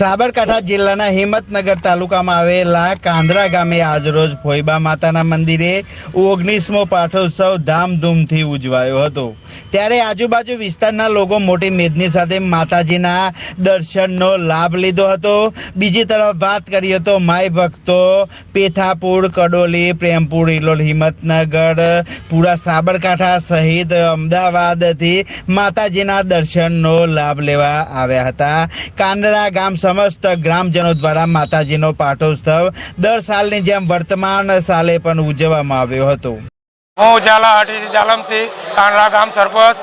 સાબરકાંઠા જિલ્લાના હિંમતનગર તાલુકામાં આવેલા કાંદરા ગામે આજરોજ ફોઈબા માતાના મંદિરે ઓગણીસમો પાઠોત્સવ ધામધૂમથી ઉજવાયો હતો. ત્યારે આજુબાજુ વિસ્તારના લોકો મોટી મેદની સાથે માતાજીના દર્શનનો લાભ લીધો હતો. બીજી તરફ વાત કરીએ તો માય ભક્તો પેથાપુર, કડોલી, પ્રેમપુર ઇલોલ હિંમતનગર, પૂરા સાબરકાંઠા સહિત અમદાવાદથી માતાજીના દર્શનનો લાભ લેવા આવ્યા હતા. કાંદરા ગામ સમસ્ત ગ્રામજનો દ્વારા માતાજીનો પાઠોત્સવ દર સાલની જેમ વર્તમાન સાલે પણ ઉજવવામાં આવ્યો હતો. હું ઝાલા હાટીજી જાલમસિંહ કાનરા ગામ સરપંચ.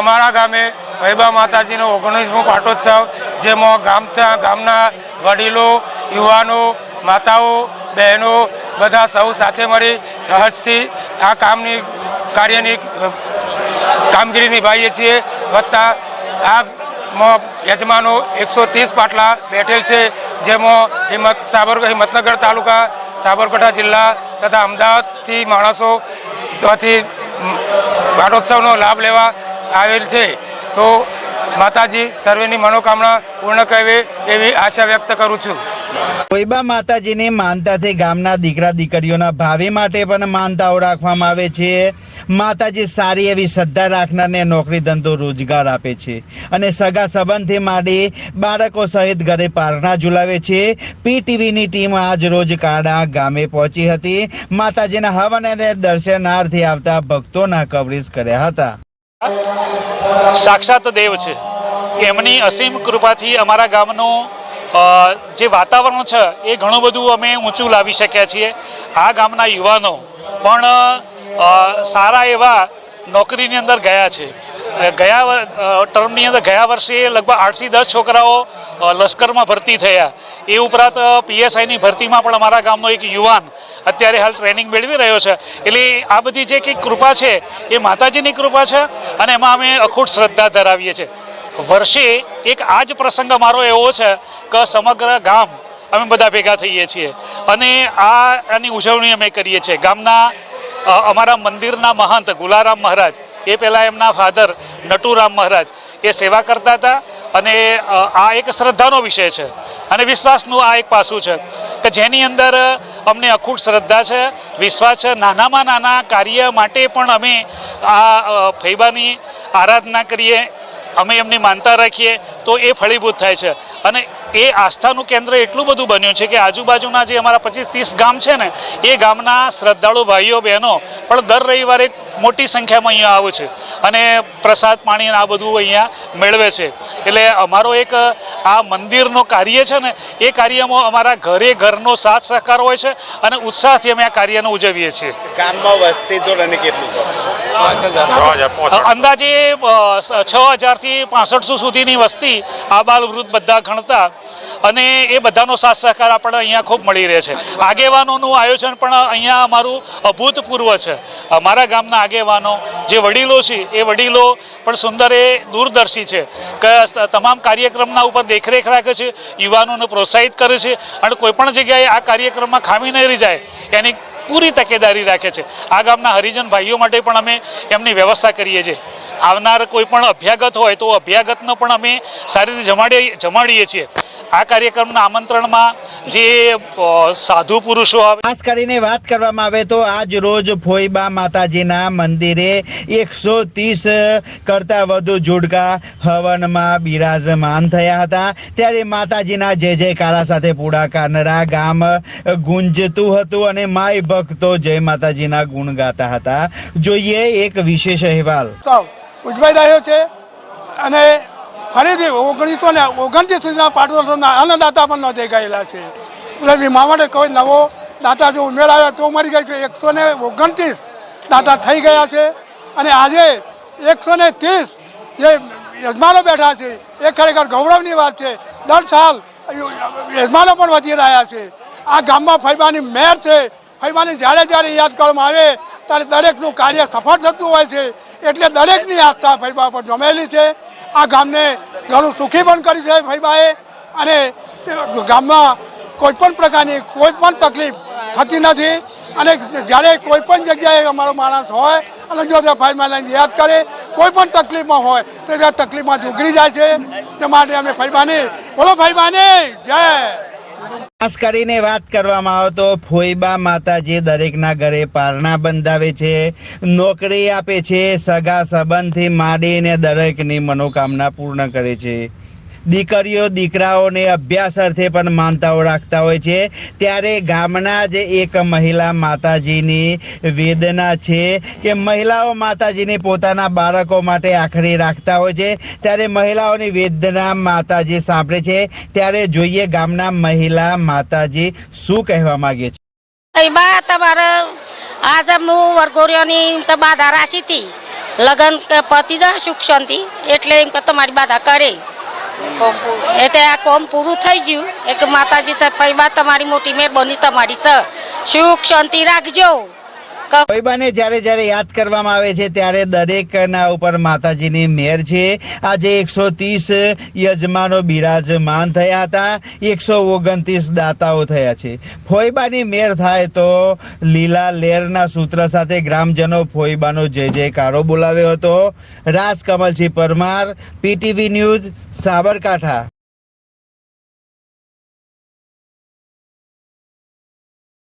અમારા ગામે વૈભા માતાજીનો ઓગણીસમો પાટોત્સવ, જેમાં ગામ ગામના વડીલો, યુવાનો, માતાઓ, બહેનો બધા સૌ સાથે મળી સહજથી આ કામની, કાર્યની કામગીરી નિભાવીએ છીએ. વત્તા આ માં યજમાનો એકસો ત્રીસ પાટલા બેઠેલ છે, જેમાં હિંમત સાબર, હિંમતનગર તાલુકા, સાબરકાંઠા જિલ્લા તથા અમદાવાદથી માણસો ત્યાંથી પાટોત્સવનો લાભ લેવા આવેલ છે. તો માતાજી સર્વેની મનોકામના પૂર્ણ કરે એવી આશા વ્યક્ત કરું છું. કોઈબા માતાજીની માનતાથી ગામના દીકરા દીકરીઓના ભાવિ માટે પણ માનતાઓ રાખવામાં આવે છે. માતાજી સારી એવી શ્રદ્ધા રાખનારને નોકરી ધંધો રોજગાર આપે છે. અને સગા સંબંધથી માંડી બાળકો સહિત ઘરે પારણા ઝુલાવે છે. પીટીવીની ટીમ આજ રોજ કાડા ગામે પહોંચી હતી. માતાજીના હવન અને દર્શનાર્થે આવતા ભક્તોના કવરેજ કર્યા હતા. સાક્ષાત દેવ છે. એમની અસીમ કૃપાથી અમારા ગામનું જે વાતાવરણ છે એ ઘણું બધું અમે ઊંચું લાવી શક્યા છીએ. આ ગામના યુવાનો પણ સારા એવા નોકરીની અંદર ગયા છે. ગયા ટર્મની અંદર ગયા વર્ષે લગભગ આઠથી દસ છોકરાઓ લશ્કરમાં ભરતી થયા. એ ઉપરાંત પીએસઆઈની ભરતીમાં પણ અમારા ગામનો એક યુવાન અત્યારે હાલ ટ્રેનિંગ મેળવી રહ્યો છે. એટલે આ બધી જે કંઈક કૃપા છે, એ માતાજીની કૃપા છે અને એમાં અમે અખૂટ શ્રદ્ધા ધરાવીએ છીએ. વર્ષે એક આ જ પ્રસંગ અમારો એવો છે કે સમગ્ર ગામ અમે બધા ભેગા થઈએ છીએ. અને આ, આની ઉજવણી અમે કરીએ છીએ. ગામના અમારા મંદિરના મહંત ગુલારામ મહારાજ, એ પહેલાં એમના ફાધર નટુરામ મહારાજ, એ સેવા કરતા હતા અને આ એક શ્રદ્ધાનો વિષય છે અને વિશ્વાસનું આ એક પાસું છે કે જેની અંદર અમને અખૂટ શ્રદ્ધા છે, વિશ્વાસ છે, નાનામાં નાના કાર્ય માટે પણ અમે આ ફૈબાની આરાધના કરીએ અમે એમની માનતા રાખીએ તો એ ફળીભૂત થાય છે. અને એ આસ્થાનું કેન્દ્ર એટલું બધું બન્યું છે કે આજુબાજુના જે અમારા પચીસ ત્રીસ ગામ છે ને, એ ગામના શ્રદ્ધાળુ ભાઈઓ, બહેનો, પણ દર રવિવારે મોટી સંખ્યામાં અહીંયા આવે છે. અને પ્રસાદ પાણી આ બધું અહીંયા મેળવે છે. એટલે અમારો એક, આ મંદિરનો કાર્ય છે ને, એ કાર્યમાં અમારા ઘરે ઘરનો સાથ સહકાર હોય છે અને ઉત્સાહથી અમે આ કાર્યને ઉજવીએ છીએ. ગામમાં વસ્તી જોડે કેટલું અંદાજે છ હજારથી પાસઠસો સુધીની વસ્તી આ બાલ વૃદ્ધ બધા ગણતા અને એ બધાનો સાથ સહકાર આપણે અહીંયા ખૂબ મળી રહે છે. આગેવાનોનું આયોજન પણ અહીંયા અમારું અભૂતપૂર્વ છે. અમારા ગામના આગેવાનો, જે વડીલો છે, એ વડીલો પણ સુંદર એ દૂરદર્શી છે. કે તમામ કાર્યક્રમના ઉપર દેખરેખ રાખે છે, યુવાનોને પ્રોત્સાહિત કરે છે અને કોઈપણ જગ્યાએ આ કાર્યક્રમમાં ખામી નહીં રહી જાય, એની પૂરી તકેદારી રાખે છે. આ ગામના હરિજન ભાઈઓ માટે પણ અમે એમની વ્યવસ્થા કરીએ છીએ. આવનાર કોઈ પણ અભ્યાગત હોય તો અભ્યાગતનો પણ અમે સારી રીતે જમાડીએ જમાડીએ છીએ. આ કાર્યક્રમના આમંત્રણમાં જે સાધુ પુરુષો આવે ખાસ કરીને વાત કરવામાં આવે તો આજ રોજ ફોઈબા માતાજીના મંદિરે એકસો ત્રીસ કરતા વધુ જોડકા હવનમાં બિરાજમાન થયા હતા. ત્યારે માતાજીના જય જયકારા સાથે પૂડા કાનરા ગામ ગુંજતું હતું અને માય ભક્તો જય માતાજીના ગુણ ગાતા હતા. જોઈએ એક વિશેષ અહેવાલ. ઉજવાઈ રહ્યો છે અને ફરીથી ઓગણીસો ને ઓગણત્રીસ સુધીના પાટોત્સવના અન્નદાતા પણ નોંધાઈ ગયેલા છે. એટલે વીમા માટે કોઈ નવો દાતા જો ઉમેરાયો તો મળી ગઈ છે. એકસો ને ઓગણત્રીસ દાતા થઈ ગયા છે. અને આજે એકસો ને ત્રીસ જે યજમાનો બેઠા છે, એ ખરેખર ગૌરવની વાત છે. દર સાલ યજમાનો પણ વધી રહ્યા છે. આ ગામમાં ફૈબાની મેર છે. ફૈબાની જ્યારે જ્યારે યાદ કરવામાં આવે, ત્યારે દરેકનું કાર્ય સફળ થતું હોય છે. એટલે દરેકની આસ્થા ફૈબા પર જમેલી છે. આ ગામને ઘણું સુખી પણ કરી છે ફૈબાએ અને ગામમાં કોઈ પણ પ્રકારની કોઈ પણ તકલીફ થતી નથી. અને જ્યારે કોઈ પણ જગ્યાએ અમારો માણસ હોય, અને જો તે ફાઈબાને યાદ કરે, કોઈ પણ તકલીફમાં હોય, તો ત્યાં તકલીફમાં ઉઘડી જાય છે. તે માટે અમે ફાઈબાને બોલો ફાઈબાને જય. ખાસ કરીને વાત કરવામાં આવે તો ફોઈબા માતાજી દરેકના ઘરે પારણા બંધાવે છે, નોકરી આપે છે, સગા સંબંધથી માંડીને દરેકની મનોકામના પૂર્ણ કરે છે. દીકરીઓ, દીકરાઓને અભ્યાસ અર્થે પણ માનતાઓ રાખતા હોય છે. ત્યારે ગામના જ એક મહિલા માતાજીની વેદના છે કે મહિલાઓ માતાજીને પોતાના બાળકો માટે આખરી રાખતા હોય છે. ત્યારે મહિલાઓની વેદના માતાજી સાંભળે છે. ત્યારે જોઈએ ગામના મહિલા માતાજી શું કહેવા માગે છે. એમાં તમારે આજે હું વરઘોડિયાની તો બાધા હતી. લગ્ન પતિ જાય સુખ શાંતિ એટલે એમ કે તમારી બાધા કરે. એટલે આ કોમ પૂરું થઈ ગયું. એક માતાજી પૈબા તમારી મોટી મહેરબાની તમારી, સર. સુખ, શાંતિ રાખજો. ક- જ્યારે જ્યારે યાદ કરવામાં આવે છે, ત્યારે દરેકના ઉપર માતાજીની મેર છે. આજે એકસો ત્રીસ યજમાનો બિરાજમાન થયા હતા. એકસો ઓગણત્રીસ દાતાઓ થયા છે. ફોઈબાની મેર થાય તો લીલા લેરના સૂત્ર સાથે ગ્રામજનો ફોઈબાનો જય જયકારો બોલાવ્યો હતો. Raj Kamalsinh Parmar, PTV news, Sabarkantha.